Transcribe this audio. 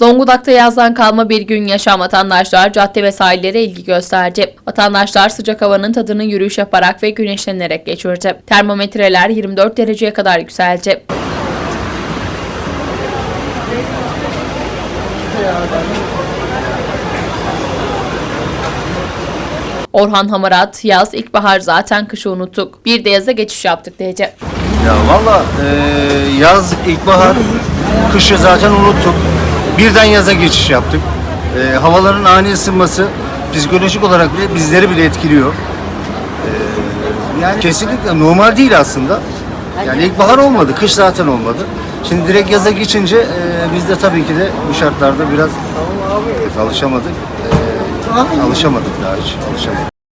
Zonguldak'ta yazdan kalma bir gün yaşayan vatandaşlar cadde ve sahillere ilgi gösterdi. Vatandaşlar sıcak havanın tadını yürüyüş yaparak ve güneşlenerek geçirdi. Termometreler 24 dereceye kadar yükseldi. Orhan Hamarat, yaz, ilkbahar zaten kışı unuttuk. Bir de yaza geçiş yaptık dedi. Ya valla eee, yaz, ilkbahar, kışı zaten unuttuk. Birden yaza geçiş yaptık. Eee, havaların ani ısınması psikolojik olarak bile bizleri bile etkiliyor. Eee, yani kesinlikle normal değil aslında. Yani ilkbahar olmadı, kış zaten olmadı. Şimdi direkt yaza geçince eee, biz de tabii ki de bu şartlarda biraz alışamadık. Eee, alışamadık daha hiç, alışamadık.